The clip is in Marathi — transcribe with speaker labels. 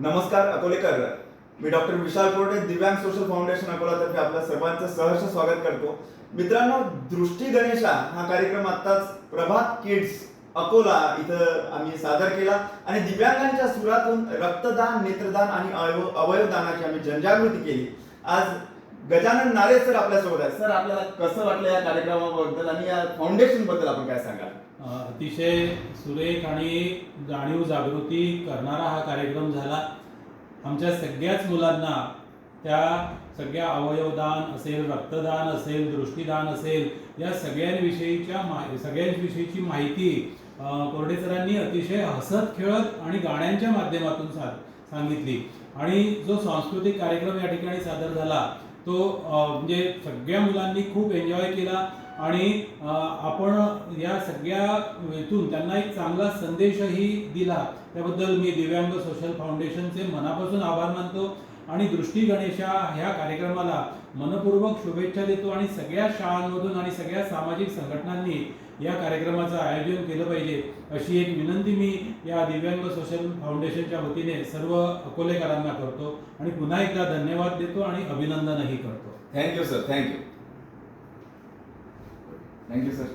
Speaker 1: नमस्कार अकोलेकर. मी डॉक्टर विशाल कोरडे दिव्यांग सोशल फाउंडेशन अकोलातर्फे आपल्या सर्वांचं सहर्ष स्वागत करतो. मित्रांनो दृष्टी गणेशा हा कार्यक्रम आत्ताच प्रभात किड्स अकोला इथं आम्ही सादर केला. आणि दिव्यांगांच्या सुरातून रक्तदान नेत्रदान आणि अवयव अवयवदानाची आम्ही जनजागृती केली. आज गजानन नारे सर आपल्यासोबत आहेत. सर आपल्याला कसं वाटलं या कार्यक्रमाबद्दल आणि या फाउंडेशनबद्दल आपण काय सांगाल?
Speaker 2: अतिशय सुरेख आणि जाणीव जागृती करणारा हा कार्यक्रम झाला. आमच्या सगळ्याच मुलांना त्या सगळ्या अवयवदान असेल रक्तदान असेल दृष्टीदान असेल या सगळ्यांविषयीच्या मा सगळ्यांविषयीची माहिती कोरडे सरांनी अतिशय हसत खेळत आणि गाण्यांच्या माध्यमातून सा सांगितली. आणि जो सांस्कृतिक कार्यक्रम या ठिकाणी सादर झाला तो म्हणजे सगळ्या मुलांनी खूप एन्जॉय केला. आणि आपण या सगळ्या हेतून त्यांना एक चांगला संदेशही दिला. त्याबद्दल मी दिव्यांग सोशल फाउंडेशनचे मनापासून आभार मानतो आणि दृष्टी गणेशा ह्या कार्यक्रमाला मनपूर्वक शुभेच्छा देतो आणि सगळ्या शाळांमधून आणि सगळ्या सामाजिक संघटनांनी या कार्यक्रमाचं आयोजन केलं पाहिजे. अशी एक विनंती मी या दिव्यांग सोशल फाउंडेशनच्या वतीने सर्व अकोलेकरांना करतो आणि पुन्हा एकदा धन्यवाद देतो आणि अभिनंदनही करतो.
Speaker 1: Thank you sir thank you thank you sir